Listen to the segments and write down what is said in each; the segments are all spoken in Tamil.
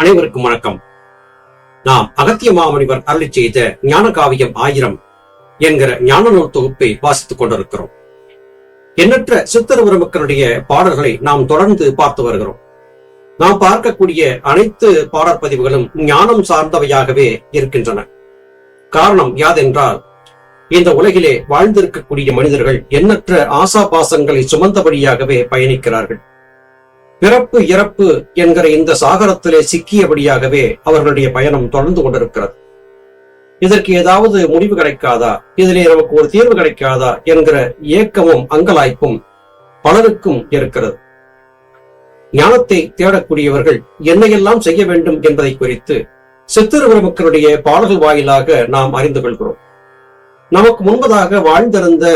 அனைவருக்கும் வணக்கம். நாம் அகத்திய மாமனிவர் அருளி செய்த ஞான காவியம் ஆயிரம் என்கிற ஞான நூல் தொகுப்பை வாசித்துக் கொண்டிருக்கிறோம். எண்ணற்ற சித்தர் மக்களுடைய பாடல்களை நாம் தொடர்ந்து பார்த்து வருகிறோம். நாம் பார்க்கக்கூடிய அனைத்து பாடற்பதிவுகளும் ஞானம் சார்ந்தவையாகவே இருக்கின்றன. காரணம் யாதென்றால் இந்த உலகிலே வாழ்ந்திருக்கக்கூடிய மனிதர்கள் எண்ணற்ற ஆசாபாசங்களை சுமந்தபடியாகவே பயணிக்கிறார்கள். பிறப்பு இறப்பு என்கிற இந்த சாகரத்திலே சிக்கியபடியாகவே அவர்களுடைய பயணம் தொடர்ந்து கொண்டிருக்கிறது. இதற்கு ஏதாவது முடிவு கிடைக்காதா? இதிலே நமக்கு ஒரு தீர்வு கிடைக்காதா? என்கிற ஏக்கமும் அங்கலாய்ப்பும் பலருக்கும் இருக்கிறது. ஞானத்தை தேடக்கூடியவர்கள் என்னையெல்லாம் செய்ய வேண்டும் என்பதை குறித்து சித்திரவர மக்களுடைய பாடல்கள் வாயிலாக நாம் அறிந்து கொள்கிறோம். நமக்கு முன்பதாக வாழ்ந்திருந்த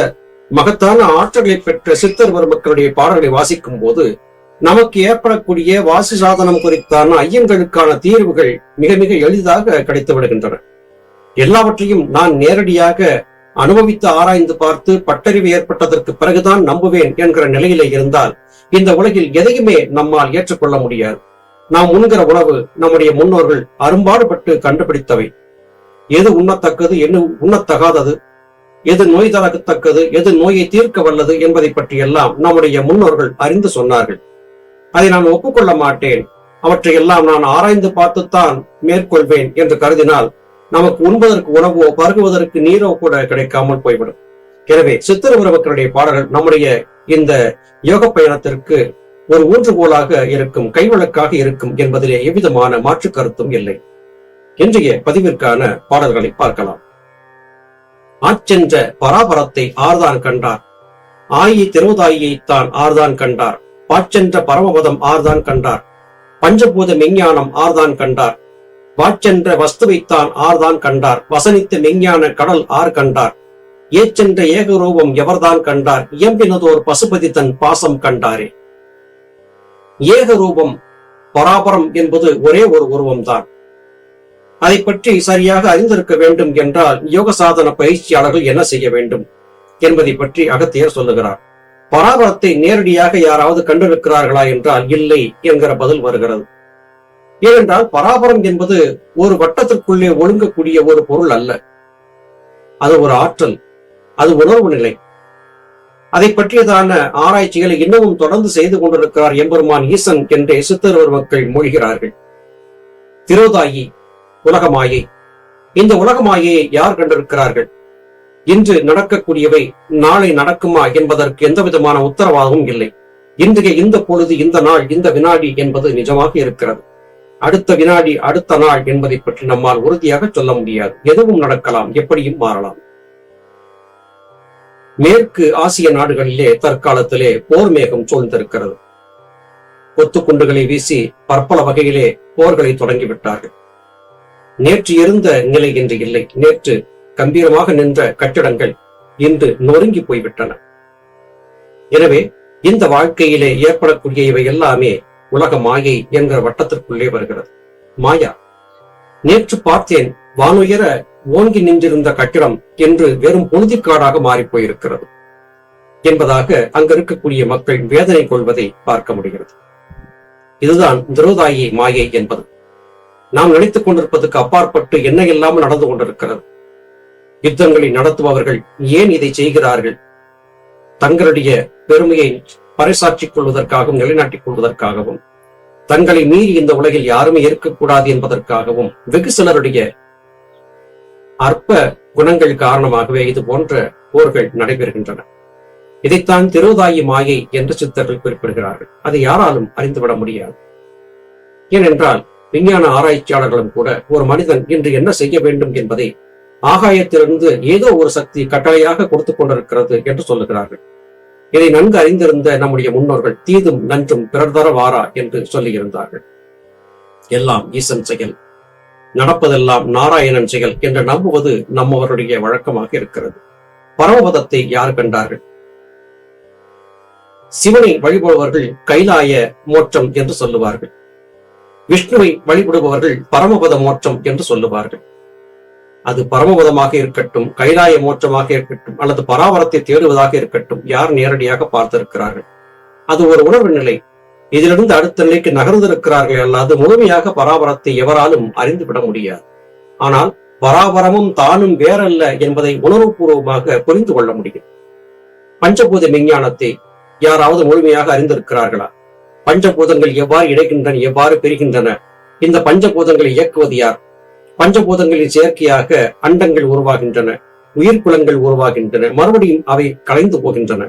மகத்தான ஆற்றலை பெற்ற சித்தர் மக்களுடைய பாடல்களை வாசிக்கும் போது நமக்கு ஏற்படக்கூடிய வாசி சாதனம் குறித்தான ஐயங்களுக்கான தீர்வுகள் மிக மிக எளிதாக கிடைத்து விடுகின்றன எல்லாவற்றையும் நான் நேரடியாக அனுபவித்து ஆராய்ந்து பார்த்து பட்டறிவு ஏற்பட்டதற்கு பிறகுதான் நம்புவேன் என்கிற நிலையிலே இருந்தால் இந்த உலகில் எதையுமே நம்மால் ஏற்றுக்கொள்ள முடியாது. நாம் உண்கிற உணவு நம்முடைய முன்னோர்கள் அரும்பாடுபட்டு கண்டுபிடித்தவை. எது உண்ணத்தக்கது என்ன உண்ணத்தகாதது? எது நோய் தரத்தக்கது எது நோயை தீர்க்க வல்லது என்பதை பற்றியெல்லாம் நம்முடைய முன்னோர்கள் அறிந்து சொன்னார்கள். அதை நான் ஒப்புக்கொள்ள மாட்டேன். அவற்றையெல்லாம் நான் ஆராய்ந்து பார்த்துத்தான் மேற்கொள்வேன் என்று கருதினால் நமக்கு உண்பதற்கு உணவோ பருகுவதற்கு நீரோ கூட கிடைக்காமல் போய்விடும். எனவே சித்திர உறவுகளுடைய பாடல்கள் நம்முடைய இந்த யோக பயணத்திற்கு ஒரு ஊன்றுகோலாக இருக்கும் கைவிளக்காக இருக்கும் என்பதிலே எவ்விதமான மாற்று கருத்தும் இல்லை. இன்றைய பதிவிற்கான பாடல்களை பார்க்கலாம். ஆச்சென்ற பராபரத்தை ஆர்தான் கண்டார். ஆயி திருவதாயை தான் ஆர்தான் கண்டார். பாச்சென்ற பரமபதம் ஆர்தான் கண்டார். பஞ்சபூத மெஞ்ஞானம் ஆர்தான் கண்டார். வாச்சென்ற வஸ்துவைத்தான் ஆர்தான் கண்டார். வசனித்த மெஞ்ஞான கடல் ஆர் கண்டார். ஏச்சென்ற ஏகரூபம் எவர்தான் கண்டார்? இயம்பினதோர் பசுபதி தன் பாசம் கண்டாரே. ஏகரூபம் பராபரம் என்பது ஒரே ஒரு உருவம்தான். அதை பற்றி சரியாக அறிந்திருக்க வேண்டும் என்றால் யோக சாதன பயிற்சியாளர்கள் என்ன செய்ய வேண்டும் என்பதை பற்றி அகத்தியர் சொல்லுகிறார். பராபரத்தை நேரடியாக யாராவது கண்டிருக்கிறார்களா என்றால் இல்லை என்கிற பதில் வருகிறது. ஏனென்றால் பராபரம் என்பது ஒரு வட்டத்திற்குள்ளே ஒழுங்கக்கூடிய ஒரு பொருள் அல்ல. அது ஒரு ஆற்றல் அது உணர்வு நிலை. அதை பற்றியதான ஆராய்ச்சிகளை இன்னமும் தொடர்ந்து செய்து கொண்டிருக்கிறார் எம்பெருமான் ஈசன் என்றே சித்தருவர் மக்கள் மொழிகிறார்கள். திரோதாயி உலகமாயை. இந்த உலகமாயை யார் கண்டிருக்கிறார்கள்? இன்று நடக்கக்கூடியவை நாளை நடக்குமா என்பதற்கு எந்த விதமான உத்தரவாதமும் இல்லை. இன்றைய இந்த பொழுது இந்த நாள் இந்த வினாடி என்பது நிஜமாக இருக்கிறது. அடுத்த வினாடி அடுத்த நாள் என்பதை பற்றி நம்மால் உறுதியாக சொல்ல முடியாது. எதுவும் நடக்கலாம் எப்படியும் மாறலாம். மேற்கு ஆசிய நாடுகளிலே தற்காலத்திலே போர் மேகம் சூழ்ந்திருக்கிறது. கொத்துக்குண்டுகளை வீசி பற்பல வகையிலே போர்களை தொடங்கிவிட்டார்கள். நேற்று இருந்த நிலை இன்று இல்லை. நேற்று கம்பீரமாக நின்ற கட்டிடங்கள் இன்று நொறுங்கி போய்விட்டன. எனவே இந்த வாழ்க்கையிலே ஏற்படக்கூடிய இவை எல்லாமே உலக மாயை என்கிற வட்டத்திற்குள்ளே வருகிறது. மாயா. நேற்று பார்த்தேன் வானுயர ஓங்கி நின்றிருந்த கட்டிடம் என்று வெறும் புழுதிக்காடாக மாறி போயிருக்கிறது என்பதாக அங்க இருக்கக்கூடிய மக்கள் வேதனை கொள்வதை பார்க்க முடிகிறது. இதுதான் துரோதாயி மாயை என்பது. நாம் நினைத்துக் கொண்டிருப்பதற்கு அப்பாற்பட்டு என்ன இல்லாமல் நடந்து கொண்டிருக்கிறது. யுத்தங்களை நடத்துபவர்கள் ஏன் இதை செய்கிறார்கள்? தங்களுடைய பெருமையை பறைசாற்றிக் கொள்வதற்காகவும் நிலைநாட்டிக் கொள்வதற்காகவும் தங்களை மீறி இந்த உலகில் யாருமே இருக்கக்கூடாது என்பதற்காகவும் வெகு சிலருடைய அற்ப குணங்கள் காரணமாகவே இது போன்ற போர்கள் நடைபெறுகின்றன. இதைத்தான் திருவதாயி மாயை என்று சித்தர்கள் குறிப்பிடுகிறார்கள். அதை யாராலும் அறிந்துவிட முடியாது. ஏனென்றால் விஞ்ஞான ஆராய்ச்சியாளர்களும் கூட ஒரு மனிதன் இன்று என்ன செய்ய வேண்டும் என்பதை ஆகாயத்திலிருந்து ஏதோ ஒரு சக்தி கட்டளையாக கொடுத்துக் கொண்டிருக்கிறது என்று சொல்லுகிறார்கள். இதை நன்கு அறிந்திருந்த நம்முடைய முன்னோர்கள் தீதும் நன்றும் பிறர் தர வாரா என்று சொல்லியிருந்தார்கள். எல்லாம் ஈசன் செயல். நடப்பதெல்லாம் நாராயணன் செயல் என்று நம்புவது நம்மவருடைய வழக்கமாக இருக்கிறது. பரமபதத்தை யார் கண்டார்கள் சிவனை வழிபடுபவர்கள் கைலாய மோட்சம் என்று சொல்லுவார்கள். விஷ்ணுவை வழிபடுபவர்கள் பரமபத மோட்சம் என்று சொல்லுவார்கள். அது பரமபதமாக இருக்கட்டும் கைலாய மோற்றமாக இருக்கட்டும் அல்லது பராபரத்தை தேடுவதாக இருக்கட்டும் யார் நேரடியாக பார்த்திருக்கிறார்கள்? அது ஒரு உணர்வு நிலை. இதிலிருந்து அடுத்த நிலைக்கு நகர்ந்திருக்கிறார்கள் அல்லாது முழுமையாக பராபரத்தை எவராலும் அறிந்துவிட முடியாது. ஆனால் பராபரமும் தானும் வேறல்ல என்பதை உணர்வுபூர்வமாக புரிந்து கொள்ள முடியும். பஞ்சபூத விஞ்ஞானத்தை யாராவது முழுமையாக அறிந்திருக்கிறார்களா? பஞ்சபூதங்கள் எவ்வாறு இணைகின்றன எவ்வாறு பெறுகின்றன இந்த பஞ்சபூதங்களை இயக்குவது யார்? பஞ்சபூதங்களின் செயற்கையாக அண்டங்கள் உருவாகின்றன உயிர்குலங்கள் உருவாகின்றன மறுபடியும் அவை கலைந்து போகின்றன.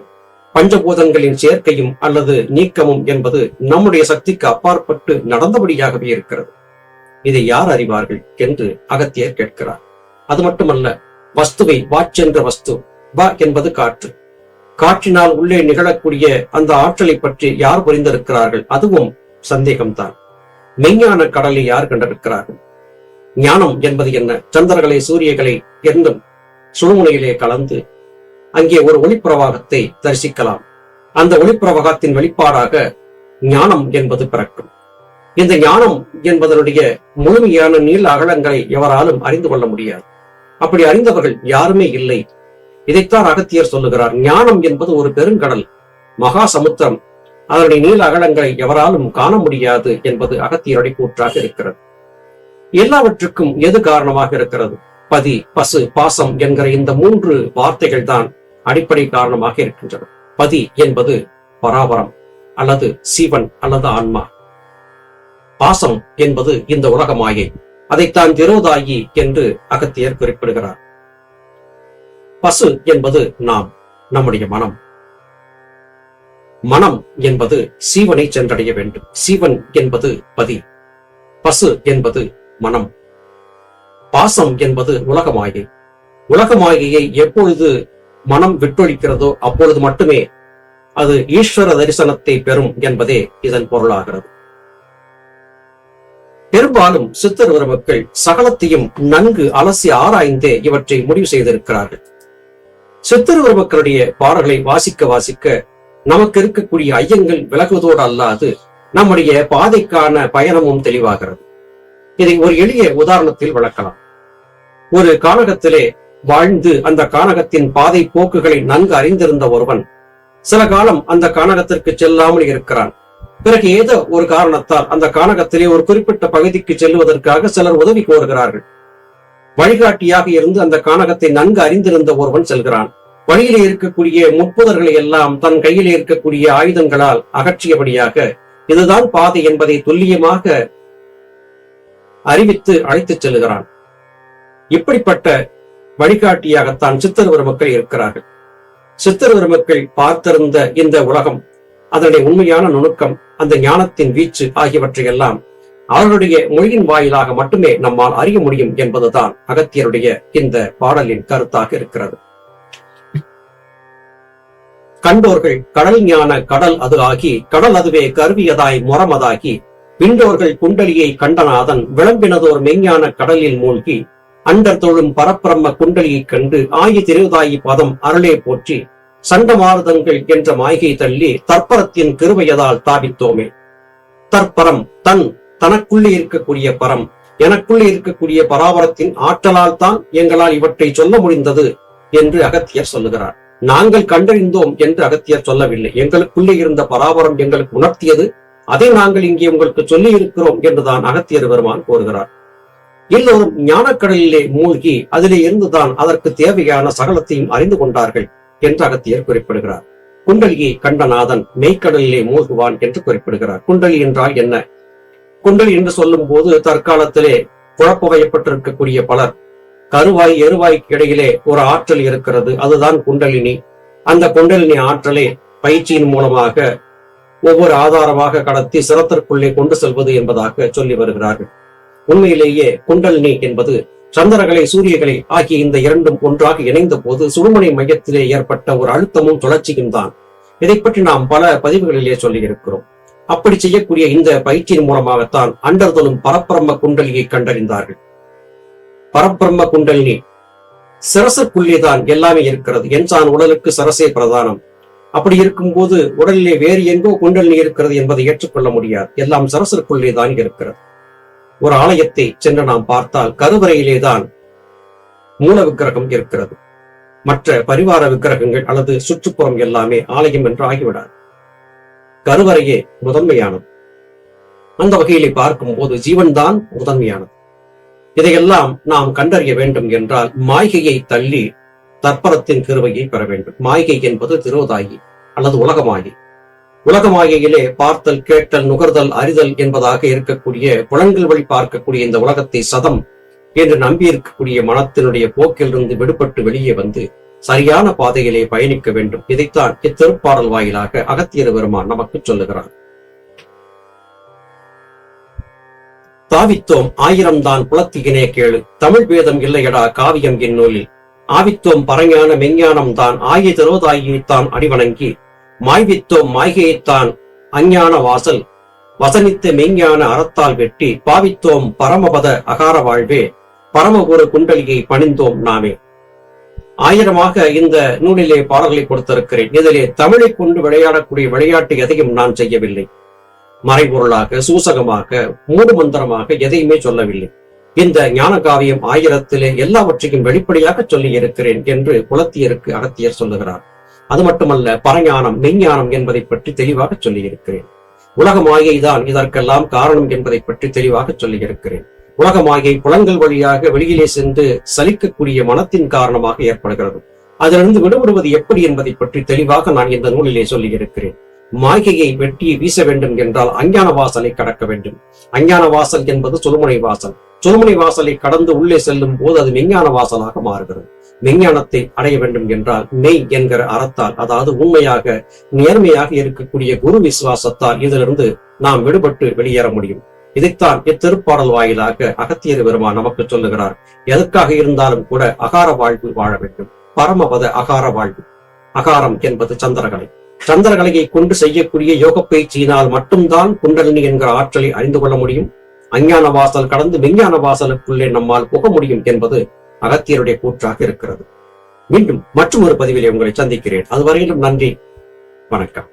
பஞ்சபூதங்களின் சேர்க்கையும் அல்லது நீக்கமும் என்பது நம்முடைய சக்திக்கு அப்பாற்பட்டு நடந்தபடியாகவே இருக்கிறது. இதை யார் அறிவார்கள் என்று அகத்தியர் கேட்கிறார். அது மட்டுமல்ல வஸ்துவை வாச்சென்ற வஸ்து வ என்பது காற்று. காற்றினால் உள்ளே நிகழக்கூடிய அந்த ஆற்றலை பற்றி யார் புரிந்திருக்கிறார்கள்? அதுவும் சந்தேகம்தான். மெய்ஞான கடலை யார் கண்டிருக்கிறார்கள்? ஞானம் என்பது என்ன? சந்திரகளை சூரியகளை என்றும் சுழுமுனையிலே கலந்து அங்கே ஒரு ஒளிப்பிரவாகத்தை தரிசிக்கலாம். அந்த ஒளிப்பிரவாகத்தின் வெளிப்பாடாக ஞானம் என்பது பிறக்கும். இந்த ஞானம் என்பதனுடைய முழுமையான நீள அகலங்களை எவராலும் அறிந்து கொள்ள முடியாது. அப்படி அறிந்தவர்கள் யாருமே இல்லை. இதைத்தான் அகத்தியர் சொல்லுகிறார். ஞானம் என்பது ஒரு பெருங்கடல் மகா சமுத்திரம். அதனுடைய நீள அகலங்களை எவராலும் காண முடியாது என்பது அகத்தியருடைய கூற்றாக இருக்கிறது. எல்லாவற்றுக்கும் எது காரணமாக இருக்கிறது? பதி பசு பாசம் என்கிற இந்த மூன்று வார்த்தைகள் தான் அடிப்படை காரணமாக இருக்கின்றன. பதி என்பது பராபரம் அல்லது சீவன் அல்லது ஆன்மா. பாசம் என்பது இந்த உலக மாயை அதைத்தான் திரோதாயி என்று அகத்தியர் குறிப்பிடுகிறார். பசு என்பது நாம் நம்முடைய மனம். மனம் என்பது சீவனை சென்றடைய வேண்டும். சீவன் என்பது பதி. பசு என்பது மனம். பாசம் என்பது உலகமாயை உலகமாயையை எப்பொழுது மனம் விட்டொழிக்கிறதோ அப்பொழுது மட்டுமே அது ஈஸ்வர தரிசனத்தை பெறும் என்பதே இதன் பொருளாகிறது. பெரும்பாலும் சித்தர் உறவுகள் சகலத்தையும் நன்கு அலசி ஆராய்ந்தே இவற்றை முடிவு செய்திருக்கிறார்கள். சித்தர் உறவுகளுடைய பாடல்களை வாசிக்க வாசிக்க நமக்கு இருக்கக்கூடிய ஐயங்கள் விலகுவதோடு அல்லாது நம்முடைய பாதைக்கான பயணமும் தெளிவாகிறது. இதை ஒரு எளிய உதாரணத்தில் விளக்கலாம். ஒரு கானகத்திலே வாழ்ந்து அந்த கானகத்தின் பாதை போக்குகளை நன்கு அறிந்திருந்த ஒருவன் சில காலம் அந்த கானகத்திற்கு செல்லாமல் இருக்கிறான். பிறகு ஏதோ ஒரு காரணத்தால் அந்த கானகத்திலே ஒரு குறிப்பிட்ட பகுதிக்கு செல்வதற்காக சிலர் உதவி கோருகிறார்கள். வழிகாட்டியாக இருந்து அந்த கானகத்தை நன்கு அறிந்திருந்த ஒருவன் செல்கிறான். வழியிலே இருக்கக்கூடிய முற்புதர்களை எல்லாம் தன் கையிலே இருக்கக்கூடிய ஆயுதங்களால் அகற்றியபடியாக இதுதான் பாதை என்பதை துல்லியமாக அறிவித்து அழைத்துச் செல்கிறான் இப்படிப்பட்ட வழிகாட்டியாகத்தான் சித்தர்வர மக்கள் இருக்கிறார்கள். சித்தர்வர மக்கள் பார்த்திருந்த இந்த உலகம் அதனுடைய உண்மையான நுணுக்கம் அந்த ஞானத்தின் வீச்சு ஆகியவற்றையெல்லாம் அவர்களுடைய மொழியின் வாயிலாக மட்டுமே நம்மால் அறிய முடியும் என்பதுதான் அகத்தியருடைய இந்த பாடலின் கருத்தாக இருக்கிறது. கண்டோர்கள் கடல் ஞான கடல் அது ஆகி கடல் அதுவே கருவியதாய் முறமதாகி விண்டோர்கள் குண்டலியை கண்டநாதன் விளம்பினதோர் மெய்ஞான கடலில் மூழ்கி அண்டர் தொழும் பரப்பிரம்ம குண்டலியைக் கண்டு ஆயி திருதாயி பதம் அருளே போற்றி சண்டமாறுதங்கள் என்ற மாய்கை தள்ளி தற்பரத்தின் கிருவையதால் தாபித்தோமே. தற்பரம் தன் தனக்குள்ளே இருக்கக்கூடிய பரம் எனக்குள்ளே இருக்கக்கூடிய பராபரத்தின் ஆற்றலால் தான் எங்களால் இவற்றை சொல்ல முடிந்தது என்று அகத்தியர் சொல்லுகிறார். நாங்கள் கண்டறிந்தோம் என்று அகத்தியர் சொல்லவில்லை. எங்களுக்குள்ளே இருந்த பராபரம் எங்களுக்கு உணர்த்தியது அதை நாங்கள் இங்கே உங்களுக்கு சொல்லி இருக்கிறோம் என்றுதான் அகத்தியர் பெருமான் கூறுகிறார். எல்லோரும் ஞானக்கடலிலே மூழ்கி அதிலே இருந்துதான் அதற்கு தேவையான சகலத்தையும் அறிந்து கொண்டார்கள் என்று அகத்தியர் குறிப்பிடுகிறார். குண்டலியை கண்டநாதன் மெய்க்கடலிலே மூழ்குவான் என்று குறிப்பிடுகிறார். குண்டலி என்றால் என்ன? குண்டலி என்று சொல்லும் போது தற்காலத்திலே குழப்ப வயப்பட்டிருக்கக்கூடிய பலர் கருவாய் எருவாய்க்கு இடையிலே ஒரு ஆற்றல் இருக்கிறது அதுதான் குண்டலினி. அந்த குண்டலினி ஆற்றலை பயிற்சியின் மூலமாக ஒவ்வொரு ஆதாரமாக கடத்தி சிரத்திற்குள்ளே கொண்டு செல்வது என்பதாக சொல்லி வருகிறார்கள். உண்மையிலேயே குண்டலினி என்பது சந்திரகலை சூரியகலை ஆகிய இந்த இரண்டும் ஒன்றாக இணைந்த போது சுடுமனை மையத்திலே ஏற்பட்ட ஒரு அழுத்தமும் சுழற்சியும் தான். இதை பற்றி நாம் பல பதிவுகளிலே சொல்லி இருக்கிறோம் அப்படி செய்யக்கூடிய இந்த பயிற்சியின் மூலமாகத்தான் அண்டர்தலும் பரப்பிரம்ம குண்டலியை கண்டறிந்தார்கள். பரப்பிரம்ம குண்டலினி சிரசுக்குள்ளேதான் எல்லாமே இருக்கிறது. என்சான் உடலுக்கு சரசே பிரதானம். அப்படி இருக்கும்போது உடலிலே வேறு எங்கோ குண்டலினி இருக்கிறது என்பதை ஏற்றுக்கொள்ள முடியாது. எல்லாம் சரசருக்குள்ளே தான் இருக்கிறது. ஒரு ஆலயத்தை சென்று நாம் பார்த்தால் கருவறையிலே தான் மூல விக்கிரகம் இருக்கிறது. மற்ற பரிவார விக்கிரகங்கள் அல்லது சுற்றுப்புறம் எல்லாமே ஆலயம் என்று ஆகிவிடாது. கருவறையே முதன்மையானது. அந்த வகையிலே ஜீவன் தான் முதன்மையானது. இதையெல்லாம் நாம் கண்டறிய வேண்டும் என்றால் மாய்கையை தள்ளி தற்பரத்தின் கிருவையை பெற வேண்டும். மாயை என்பது திருவதாயி அல்லது உலகமாயி. உலகமாயையிலே பார்த்தல் கேட்டல் நுகர்தல் அறிதல் என்பதாக இருக்கக்கூடிய புலன்கள் வழி பார்க்கக்கூடிய இந்த உலகத்தை சதம் என்று நம்பி இருக்கக்கூடிய மனத்தினுடைய போக்கிலிருந்து விடுபட்டு வெளியே வந்து சரியான பாதையிலே பயணிக்க வேண்டும். இதைத்தான் இத்திருப்பாடல் வாயிலாக அகத்தியர் பெருமான் நமக்கு சொல்லுகிறார். தாவித்தோம் ஆயிரம் தான் புலத்தியினே கேளு. தமிழ் வேதம் இல்லையடா காவியம் இந்நூலில் ஆவித்தோம் பரஞான மெஞ்ஞானம் தான் ஆய திரோதாயித்தான் அடிவணங்கி மாய்வித்தோம் மாய்கையைத்தான் அஞ்ஞான வாசல். வசனித்த மெய்ஞான அறத்தால் வெட்டி பாவித்தோம் பரமபத அகார வாழ்வே பரமகுரு குண்டலியை பணிந்தோம் நாமே. ஆயிரமாக இந்த நூலிலே பாடல்களை கொடுத்திருக்கிறேன். இதிலே தமிழை கொண்டு விளையாடக்கூடிய விளையாட்டு எதையும் நான் செய்யவில்லை. மறைபொருளாக சூசகமாக மூடு மந்திரமாக எதையுமே சொல்லவில்லை. இந்த ஞான காவியம் ஆயிரத்திலே எல்லாவற்றையும் வெளிப்படையாக சொல்லி இருக்கிறேன் என்று குலத்தியருக்கு அகத்தியர் சொல்லுகிறார். அது மட்டுமல்ல பரஞானம் மெய்ஞானம் என்பதை பற்றி தெளிவாக சொல்லி இருக்கிறேன். உலக மாயைதான் இதற்கெல்லாம் காரணம் என்பதை பற்றி தெளிவாக சொல்லி இருக்கிறேன். உலக மாயை வழியாக வெளியிலே சென்று சலிக்கக்கூடிய மனத்தின் காரணமாக ஏற்படுகிறது. அதிலிருந்து விடுபடுவது எப்படி என்பதை பற்றி தெளிவாக நான் இந்த நூலிலே சொல்லி இருக்கிறேன். மாய்கையை வெட்டி வீச வேண்டும் என்றால் அஞ்ஞான வாசலை கடக்க வேண்டும். அஞ்ஞான வாசல் என்பது சுழுமுனை வாசல். சுழுமுனை வாசலை கடந்து உள்ளே செல்லும் போது அது விஞ்ஞான வாசலாக மாறுகிறது. விஞ்ஞானத்தை அடைய வேண்டும் என்றால் மெய் என்கிற அறத்தால் அதாவது உண்மையாக நேர்மையாக இருக்கக்கூடிய குரு விசுவாசத்தால் இதிலிருந்து நாம் விடுபட்டு வெளியேற முடியும். இதைத்தான் இத்திருப்பாடல் வாயிலாக அகத்தியர் பெருமான் நமக்கு சொல்லுகிறார். எதற்காக இருந்தாலும் கூட அகார வாழ்வு வாழ வேண்டும். பரமபத அகார வாழ்வு. அகாரம் என்பது சந்திரகலை. சந்திரகலையை கொண்டு செய்யக்கூடிய யோக பயிற்சியினால் மட்டும்தான் குண்டலினி என்கிற ஆற்றலை அறிந்து கொள்ள முடியும். அஞ்ஞான வாசல் கடந்து விஞ்ஞான வாசலுக்குள்ளே நம்மால் புக முடியும் என்பது அகத்தியருடைய கூற்றாக இருக்கிறது. மீண்டும் மற்றும் ஒரு பதிவிலே உங்களை சந்திக்கிறேன். அதுவரையிலும் நன்றி. வணக்கம்.